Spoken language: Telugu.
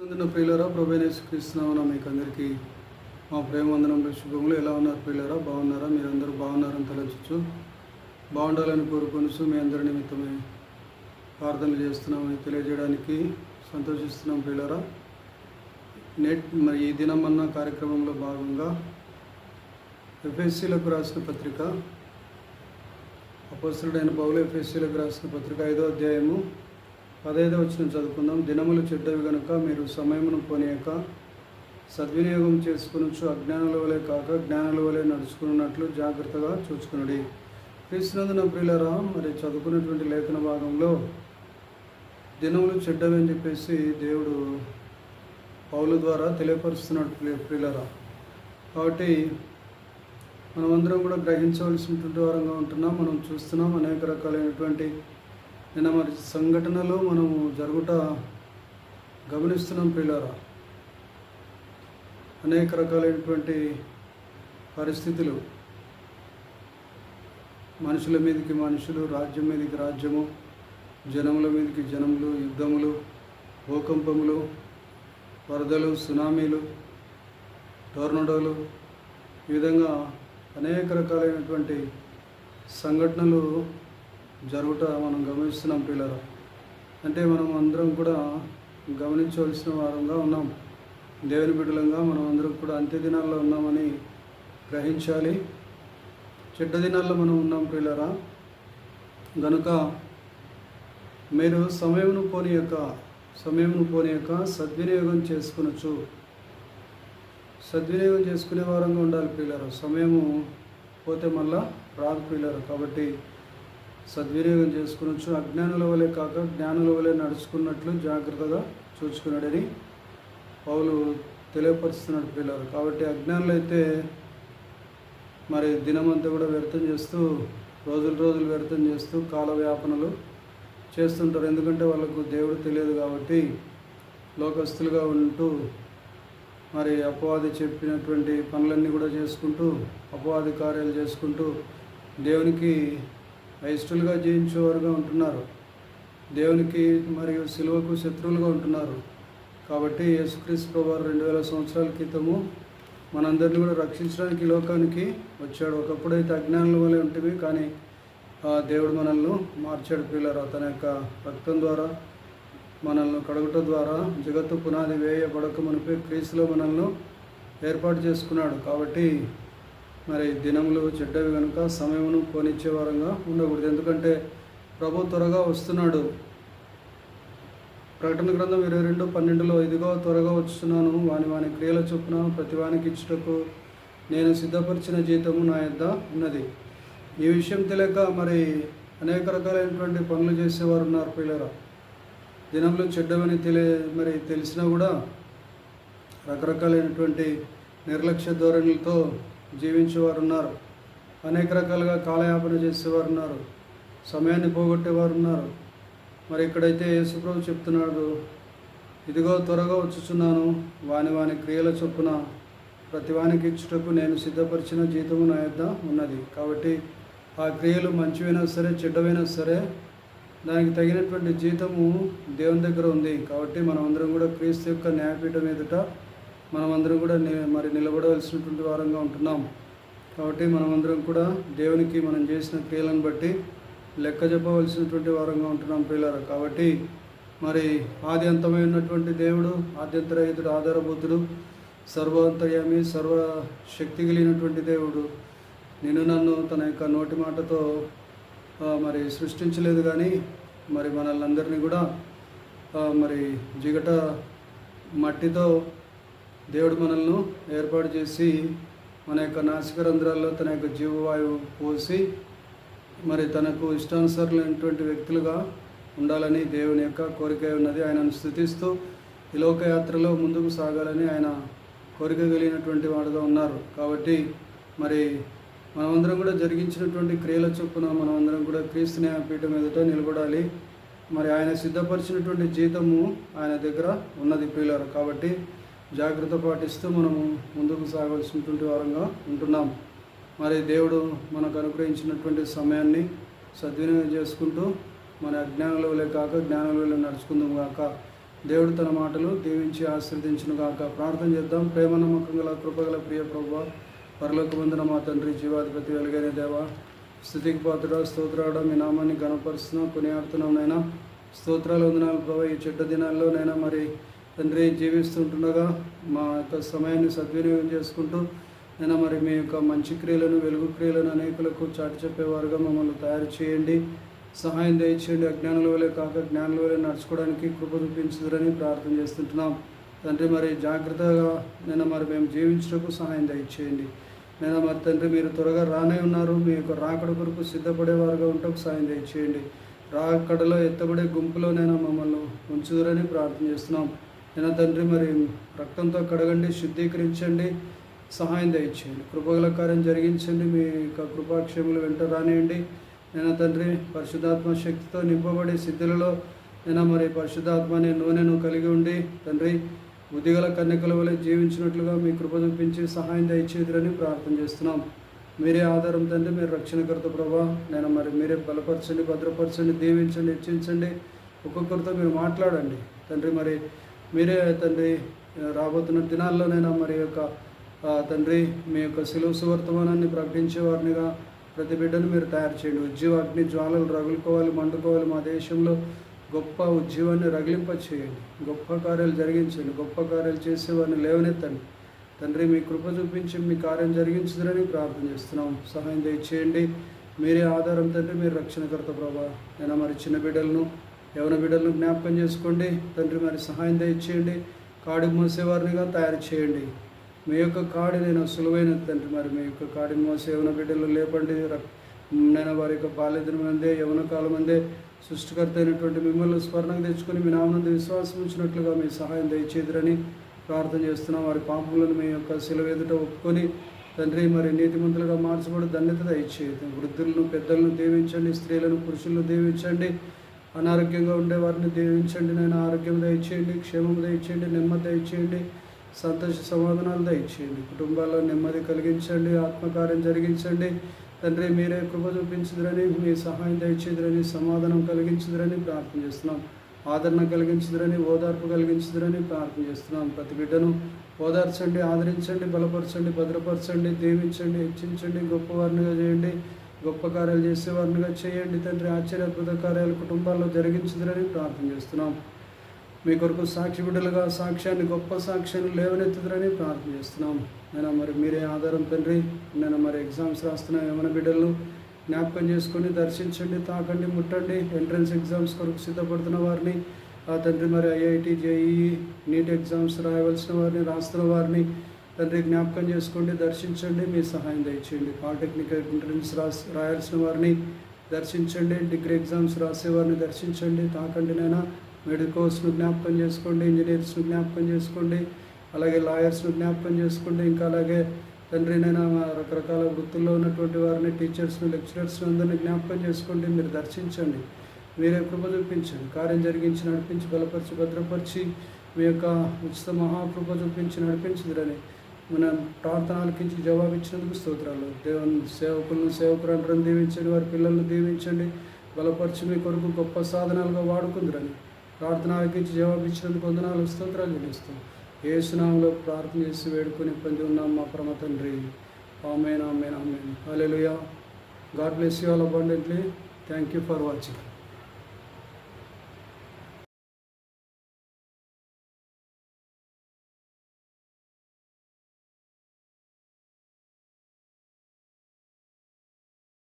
అందున ప్రియులరా ప్రభైనేసు క్రీస్తునామన మీకు అందరికీ మా ప్రేమందనంలో శుభములు. ఎలా ఉన్నారు ప్రియులరా? బాగున్నారా? మీరందరూ బాగున్నారని తలచచ్చు బాగుండాలని కోరుకొనుసు మీ అందరి నిమిత్తమే ప్రార్థనలు చేస్తున్నామని తెలియజేయడానికి సంతోషిస్తున్నాం ప్రియులరా. నెట్ మరి ఈ దినమన్న కార్యక్రమంలో భాగంగా ఎఫ్ఎస్సీలకు రాసిన పత్రిక అపస్తుడైన పౌలు ఎఫ్ఎస్సీలకు రాసిన పత్రిక ఐదో అధ్యాయము పదైదో వచ్చిన చదువుకుందాం. దినములు చెడ్డవి గనుక మీరు సమయమును పోనీయక సద్వినియోగం చేసుకునొచ్చు అజ్ఞానుల వలె కాక జ్ఞానుల వలె నడుచుకున్నట్లు జాగ్రత్తగా చూసుకునుడి క్రీస్తునందున ప్రియులరా మరి చదువుకున్నటువంటి లేఖన భాగంలో దినములు చెడ్డవి అని చెప్పేసి దేవుడు పౌలు ద్వారా తెలియపరుస్తున్నాడు ప్రియులరా. కాబట్టి మనమందరం కూడా గ్రహించవలసినటువంటి వారంగా ఉంటున్నాం. మనం చూస్తున్నాం అనేక రకాలైనటువంటి నిన్న మరి సంఘటనలు మనము జరుగుట గమనిస్తున్నాం పిల్లరా అనేక రకాలైనటువంటి పరిస్థితులు. మనుషుల మీదకి మనుషులు రాజ్యం మీదకి రాజ్యము జనముల మీదకి జనములు యుద్ధములు భూకంపములు వరదలు సునామీలు టోర్నడోలు ఈ విధంగా అనేక రకాలైనటువంటి సంఘటనలు జరుగుట మనం గమనిస్తున్నాం పిల్లలు. అంటే మనం అందరం కూడా గమనించవలసిన వారంగా ఉన్నాం. దేవుని బిడ్డలంగా మనం అందరం కూడా అంత్య దినాల్లో ఉన్నామని గ్రహించాలి. చెడ్డ దినాల్లో మనం ఉన్నాం పిల్లరా గనుక మీరు సమయమును పోని యొక్క సమయమును పోని యొక్క సద్వినియోగం చేసుకునొచ్చు. సద్వినియోగం చేసుకునే వారంగా ఉండాలి పిల్లలు సమయము పోతే మళ్ళా రాదు పిల్లరు కాబట్టి సద్వినియోగం చేసుకునొచ్చు. అజ్ఞానుల వలె కాక జ్ఞానుల వలె నడుచుకున్నట్లు జాగ్రత్తగా చూసుకున్నాడని పౌలు తెలియపరుస్తున్నాడు పిల్లలు. కాబట్టి అజ్ఞానులు అయితే మరి దినమంతా కూడా వ్యర్థం చేస్తూ రోజులు రోజులు వ్యర్థం చేస్తూ కాల వ్యాపనలు చేస్తుంటారు. ఎందుకంటే వాళ్ళకు దేవుడు తెలియదు కాబట్టి లోకస్తులుగా ఉంటూ మరి అపవాది చెప్పినటువంటి పనులన్నీ కూడా చేసుకుంటూ అపవాది కార్యాలు చేసుకుంటూ దేవునికి అయిష్టలుగా జీవించేవారుగా ఉంటున్నారు. దేవునికి మరియు సిలువకు శత్రువులుగా ఉంటున్నారు. కాబట్టి యేసుక్రీస్తు ప్రభావారు రెండు వేల సంవత్సరాల క్రితము మనందరినీ కూడా రక్షించడానికి లోకానికి వచ్చాడు. ఒకప్పుడైతే అజ్ఞానుల వలె ఉంటుంది కానీ ఆ దేవుడు మనల్ని మార్చాడు పిల్లలు తన యొక్క రక్తం ద్వారా మనల్ని కడగటం ద్వారా జగత్తు పునాది వేయబడక మునిపే క్రీస్తులో మనల్ని ఏర్పాటు చేసుకున్నాడు. కాబట్టి మరి దినములు చెడ్డవి కనుక సమయమును కోనిచ్చే వారంగా ఉండకూడదు. ఎందుకంటే ప్రభు త్వరగా వస్తున్నాడు. ప్రకటన గ్రంథం ఇరవై రెండు పన్నెండులో ఇదిగో త్వరగా వచ్చున్నాను వాని వాని క్రియల చొప్పున ప్రతి వానికి ఇచ్చుటకు నేను సిద్ధపరిచిన జీతము నా యొద్ద ఉన్నది. ఈ విషయం తెలియక మరి అనేక రకాలైనటువంటి పనులు చేసేవారు ఉన్నారు పిల్లరా. దినంలో చెడ్డమని తెలియ మరి తెలిసినా కూడా రకరకాలైనటువంటి నిర్లక్ష్య ధోరణులతో జీవించేవారు ఉన్నారు అనేక రకాలుగా కాలయాపన చేసేవారు ఉన్నారు సమయాన్ని పోగొట్టేవారు ఉన్నారు మరి ఇక్కడైతే యేసుప్రభు చెప్తున్నాడు ఇదిగో త్వరగా వచ్చుచున్నాను వాని వాని క్రియల చొప్పున ప్రతి వానికి ఇచ్చుటకు నేను సిద్ధపరిచిన జీతము నా యొద్ద ఉన్నది. కాబట్టి ఆ క్రియలు మంచివైనా సరే చెడ్డవైనా సరే దానికి తగినటువంటి జీతము దేవుని దగ్గర ఉంది. కాబట్టి మనం అందరం కూడా క్రీస్తు యొక్క న్యాయపీఠం ఎదుట మనం అందరం కూడా మరి నిలబడవలసినటువంటి వారంగా ఉంటున్నాం. కాబట్టి మనమందరం కూడా దేవునికి మనం చేసిన క్రియలను బట్టి లెక్క చెప్పవలసినటువంటి వారంగా ఉంటున్నాం పిల్లలు కాబట్టి మరి ఆది ఉన్నటువంటి దేవుడు ఆద్యంతరహితుడు ఆధారభూతుడు సర్వాంతర్యామి సర్వ శక్తి కలిగినటువంటి దేవుడు నేను నన్ను తన యొక్క నోటి మాటతో మరి సృష్టించలేదు కానీ మరి మనల్ని అందరినీ కూడా మరి జిగట మట్టితో దేవుడు మనల్ని ఏర్పాటు చేసి మన యొక్క నాసిక రంధ్రాల్లో తన యొక్క జీవవాయువు పోసి మరి తనకు ఇష్టానుసరులైనటువంటి వ్యక్తులుగా ఉండాలని దేవుని యొక్క కోరిక ఉన్నది. ఆయనను స్థుతిస్తూ ఈ లోకయాత్రలో ముందుకు సాగాలని ఆయన కోరిక కలిగినటువంటి వాడుగా ఉన్నారు. కాబట్టి మరి మనమందరం కూడా జరిగించినటువంటి క్రియల చొప్పున మనమందరం కూడా క్రీస్తు పీఠం ఎదుట నిలబడాలి. మరి ఆయన సిద్ధపరిచినటువంటి జీతము ఆయన దగ్గర ఉన్నది ప్రియులారు. కాబట్టి జాగ్రత్త పాటిస్తూ మనము ముందుకు సాగవలసినటువంటి వారంగా ఉంటున్నాం. మరి దేవుడు మనకు అనుగ్రహించినటువంటి సమయాన్ని సద్వినియోగం చేసుకుంటూ మన అజ్ఞానుల కాక జ్ఞానంలో నడుచుకుందాం కాక దేవుడు తన మాటలు దీవించి ఆశ్రదించును కాక ప్రార్థన చేద్దాం. ప్రేమ నమ్మకం గల కృపగల ప్రియ ప్రభు పరలోక పొందిన మా తండ్రి జీవాధిపతి వెలుగైన దేవ స్థుతికి పాత్ర స్తోత్రాడ మీ నామాన్ని గణపరుస్తున్నాం కొనియాడుతున్నాం నైనా. స్తోత్రాలు వందనాలు ప్రభావ ఈ చెడ్డ దినాల్లో నైనా మరి తండ్రి జీవిస్తుంటుండగా మా యొక్క సమయాన్ని సద్వినియోగం చేసుకుంటూ నేను మరి మీ యొక్క మంచి క్రియలను వెలుగు క్రియలను అనేకులకు చాటి చెప్పేవారుగా మమ్మల్ని తయారు చేయండి. సహాయం దయచేయండి. అజ్ఞానుల వలె కాక జ్ఞానుల వలె నడుచుకోవడానికి కృప చూపించుదురని ప్రార్థన చేస్తుంటున్నాం. తండ్రి మరి జాగ్రత్తగా నేను మరి మేము జీవించటకు సహాయం దయచేయండి. నేను మరి తండ్రి మీరు త్వరగా రానే ఉన్నారు. మీ యొక్క రాకడ కొరకు సిద్ధపడేవారుగా ఉంటకు సహాయం దయచేయండి. రాకడలో ఎత్తబడే గుంపులో నేను మమ్మల్ని ఉంచుదురని ప్రార్థన చేస్తున్నాం. నేను తండ్రి మరి రక్తంతో కడగండి శుద్ధీకరించండి సహాయం దయచేయండి. కృపగల కార్యం జరిగించండి మీ యొక్క కృపాక్షములు వెంట రానియండి. నేను తండ్రి పరిశుద్ధాత్మ శక్తితో నింపబడి సిద్ధులలో నేను మరి పరిశుద్ధాత్మ అనే నూనెను కలిగి ఉండి తండ్రి బుద్ధిగల కన్యకల వలె జీవించినట్లుగా మీ కృప చూపించి సహాయం దయచేదురని ప్రార్థన చేస్తున్నాం. మీరే ఆధారం తండ్రి మీరు రక్షణకర్త ప్రభా. నేను మరి మీరే బలపరచండి భద్రపరచండి దీవించండి హెచ్చించండి. ఒక్కొక్కరితో మీరు మాట్లాడండి. తండ్రి మరి మీరే తండ్రి రాబోతున్న దినాల్లోనైనా మరి యొక్క తండ్రి మీ యొక్క సిలువ సువర్తమానాన్ని ప్రకటించే వారినిగా ప్రతి బిడ్డను మీరు తయారు చేయండి. ఉజ్జీవాగ్ని అగ్ని జ్వాలలు రగులుకోవాలి మండుకోవాలి. మా దేశంలో గొప్ప ఉద్యోగాన్ని రగిలింప చేయండి గొప్ప కార్యాలు జరిగించండి. గొప్ప కార్యాలు చేసేవారిని లేవనెత్తండి. తండ్రి మీ కృప చూపించి మీ కార్యం జరిగించదని ప్రార్థన చేస్తున్నాం. సహాయం దయచేయండి. మీరే ఆధారం తండ్రి మీరు రక్షణకర్త ప్రభా. నేను మరి చిన్న బిడ్డలను యవన బిడ్డలను జ్ఞాపకం చేసుకోండి. తండ్రి మరి సహాయం దయచేయండి. కాడి మోసేవారినిగా తయారు చేయండి. మీ యొక్క కాడి నేను సులువైన తండ్రి మరి మీ యొక్క కాడిని మోసే యవన బిడ్డలు లేపండి. రక్- నేను వారి యొక్క బాల్యదినం అందే యవన కాలం అందే సృష్టికర్త అయినటువంటి మిమ్మల్ని స్మరణకు తెచ్చుకొని మీ నామనందు విశ్వాసం ఉంచినట్లుగా మీ సహాయం దయచేదురని ప్రార్థన చేస్తున్నాం. వారి పాపములను మీ యొక్క శిలువ ఎదుట ఒప్పుకొని తండ్రి మరి నీతిమంతులుగా మార్చబడి ధన్యత దయచేయదు. వృద్ధులను పెద్దలను దీవించండి. స్త్రీలను పురుషులను దీవించండి. అనారోగ్యంగా ఉండే వారిని దీవించండి నేను ఆరోగ్యం దయచేయండి క్షేమం దయచేయండి నెమ్మది దయచేయండి సంతోష సమాధానాలు దయచేయండి. కుటుంబాల్లో నెమ్మది కలిగించండి ఆత్మకార్యం జరిగించండి. తండ్రి మీరే కృప చూపించదురని మీ సహాయం దయచేదురని సమాధానం కలిగించదురని ప్రార్థన చేస్తున్నాం. ఆదరణ కలిగించదురని ఓదార్పు కలిగించదురని ప్రార్థన చేస్తున్నాం. ప్రతి బిడ్డను ఓదార్చండి ఆదరించండి బలపరచండి భద్రపరచండి దీవించండి హెచ్చించండి గొప్పవారినిగా చేయండి. గొప్ప కార్యాలు చేసేవారినిగా చేయండి తండ్రి. ఆశ్చర్యప్రద కార్యాలు కుటుంబాల్లో జరిగించుదురని ప్రార్థన చేస్తున్నాం. మీ కొరకు సాక్షి బిడ్డలుగా సాక్ష్యాన్ని గొప్ప సాక్ష్యాన్ని లేవనెత్తుదరని ప్రార్థన చేస్తున్నాం. నేను మరి మీరే ఆధారం తండ్రి. నేను మరి ఎగ్జామ్స్ రాస్తున్న ఏమైనా బిడ్డలను జ్ఞాపకం చేసుకొని దర్శించండి తాకండి ముట్టండి. ఎంట్రన్స్ ఎగ్జామ్స్ కొరకు సిద్ధపడుతున్న వారిని ఆ తండ్రి మరి ఐఐటి జేఈఈ నీట్ ఎగ్జామ్స్ రాయవలసిన వారిని రాస్తున్న వారిని తండ్రి జ్ఞాపకం చేసుకోండి దర్శించండి మీ సహాయం దయచేయండి. పాలిటెక్నిక్ ఎంట్రన్స్ రాసి రాయాల్సిన వారిని దర్శించండి డిగ్రీ ఎగ్జామ్స్ రాసేవారిని దర్శించండి. తాకండి నైనా మెడికోస్ను జ్ఞాపకం చేసుకోండి ఇంజనీర్స్ను జ్ఞాపకం చేసుకోండి అలాగే లాయర్స్ను జ్ఞాపకం చేసుకోండి. ఇంకా అలాగే తండ్రినైనా రకరకాల వృత్తుల్లో ఉన్నటువంటి వారిని టీచర్స్ను లెక్చరర్స్ను అందరినీ జ్ఞాపకం చేసుకోండి మీరు దర్శించండి. మీరే కృప చూపించండి. కార్యం జరిగించి నడిపించి బలపరిచి భద్రపరిచి మీ యొక్క ఉచిత మహాకృప చూపించి నడిపించదురని మన ప్రార్థన ఆలకించి జవాబు ఇచ్చినందుకు స్తోత్రాలు. దేవుని సేవకులను సేవకులను దీవించండి వారి పిల్లలను దీవించండి. బలపరిచి మీ కొరకు గొప్ప సాధనాలుగా వాడుకుందరని ప్రార్థన ఆలకించి జవాబు ఇచ్చినందుకు వందనాలు స్తోత్రాలు చెల్లిస్తాం ఏ సునామంలో ప్రార్థన చేసి వేడుకొని పొంది ఉన్నాం మా ప్రమ తండ్రి. Amen amen amen. Hallelujah God bless you all abundantly. Thank you for watching.